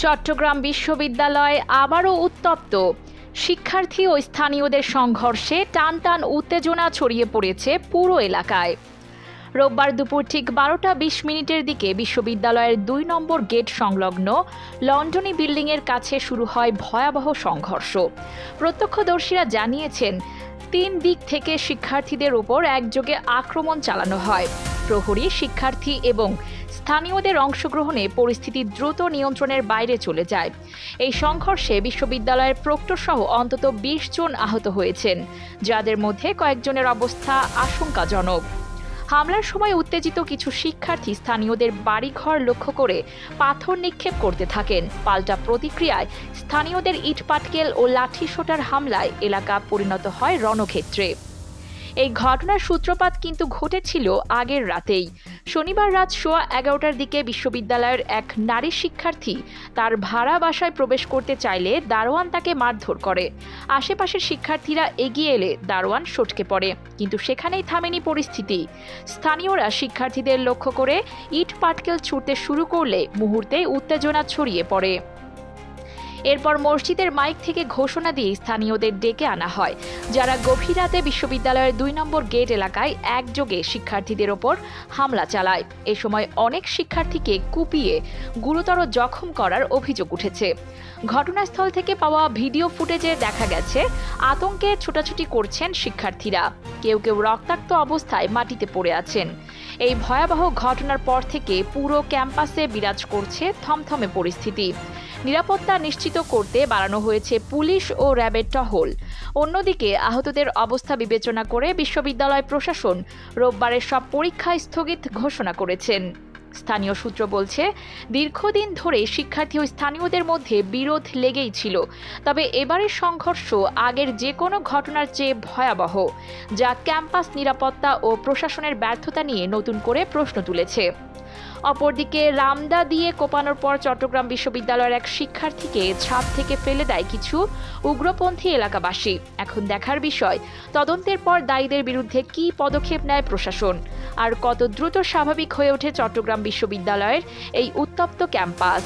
চট্টগ্রাম বিশ্ববিদ্যালয় আবারও উত্তপ্ত। শিক্ষার্থী ও স্থানীয়দের সংঘর্ষে টান টান উত্তেজনা ছড়িয়ে পড়েছে পুরো এলাকায়। রোববার দুপুর ঠিক বারোটা বিশ মিনিটের দিকে বিশ্ববিদ্যালয়ের দুই নম্বর গেট সংলগ্ন লন্ডনী বিল্ডিংয়ের কাছে শুরু হয় ভয়াবহ সংঘর্ষ। প্রত্যক্ষদর্শীরা জানিয়েছেন তিন দিক থেকে শিক্ষার্থীদের উপর একযোগে আক্রমণ চালানো হয়। প্রহরী, শিক্ষার্থী এবং স্থানীয়দের অংশগ্রহণে পরিস্থিতি দ্রুত নিয়ন্ত্রণের বাইরে চলে যায়। এই সংঘর্ষে বিশ্ববিদ্যালয়ের প্রক্টরসহ অন্তত বিশ জন আহত হয়েছেন, যাদের মধ্যে কয়েকজনের অবস্থা আশঙ্কাজনক। হামলার সময় উত্তেজিত কিছু শিক্ষার্থী স্থানীয়দের বাড়িঘর লক্ষ্য করে পাথর নিক্ষেপ করতে থাকেন। পাল্টা প্রতিক্রিয়ায় স্থানীয়দের ইটপাটকেল ও লাঠি শোটার হামলায় এলাকা পরিণত হয় রণক্ষেত্রে। এই ঘটনার সূত্রপাত কিন্তু ঘটেছিল আগের রাতেই। শনিবার রাত সোয়া এগারোটার দিকে বিশ্ববিদ্যালয়ের এক নারী শিক্ষার্থী তার ভাড়া বাসায় প্রবেশ করতে চাইলে দারোয়ান তাকে মারধর করে। আশেপাশের শিক্ষার্থীরা এগিয়ে এলে দারোয়ান সটকে পড়ে, কিন্তু সেখানেই থামেনি পরিস্থিতি। স্থানীয়রা শিক্ষার্থীদের লক্ষ্য করে ইট পাটকেল ছুটতে শুরু করলে মুহূর্তে উত্তেজনা ছড়িয়ে পড়ে। এরপর মসজিদের মাইক থেকে ঘোষণা দিয়ে স্থানীয়দের ডেকে আনা হয়। যারা গভীর রাতে বিশ্ববিদ্যালয়ের দুই নম্বর গেট এলাকায় একযোগে শিক্ষার্থীদের ওপর হামলা চালায়। এ সময় অনেক শিক্ষার্থীকে কুপিয়ে গুরুতর জখম করার অভিযোগ উঠেছে। ঘটনাস্থল থেকে পাওয়া ভিডিও ফুটেজে দেখা গেছে, আতঙ্কে ছোটাছুটি করছেন শিক্ষার্থীরা। কেউ কেউ রক্তাক্ত অবস্থায় মাটিতে পড়ে আছেন। এই ভয়াবহ ঘটনার পর থেকে পুরো ক্যাম্পাসে বিরাজ করছে থমথমে পরিস্থিতি। নিরাপত্তা নিশ্চিত করতে বাড়ানো হয়েছে পুলিশ ও র্যাবের টহল। অন্যদিকে আহতদের অবস্থা বিবেচনা করে বিশ্ববিদ্যালয় প্রশাসন রোববারের সব পরীক্ষা স্থগিত ঘোষণা করেছেন। স্থানীয় সূত্র বলছে, দীর্ঘদিন ধরে শিক্ষার্থী ও স্থানীয়দের মধ্যে বিরোধ লেগেই ছিল। তবে এবারের সংঘর্ষ আগের যে কোনো ঘটনার চেয়ে ভয়াবহ, যা ক্যাম্পাস নিরাপত্তা ও প্রশাসনের ব্যর্থতা নিয়ে নতুন করে প্রশ্ন তুলেছে। অপরদিকে রামদা দিয়ে কোপানোর পর চট্টগ্রাম বিশ্ববিদ্যালয়ের এক শিক্ষার্থীকে ছাদ থেকে ফেলে দেয় কিছু উগ্রপন্থী এলাকাবাসী। এখন দেখার বিষয়, তদন্তের পর দায়ীদের বিরুদ্ধে কি পদক্ষেপ নেয় প্রশাসন? আর কত দ্রুত স্বাভাবিক হয়ে ওঠে চট্টগ্রাম বিশ্ববিদ্যালয়ের এই উত্তপ্ত ক্যাম্পাস?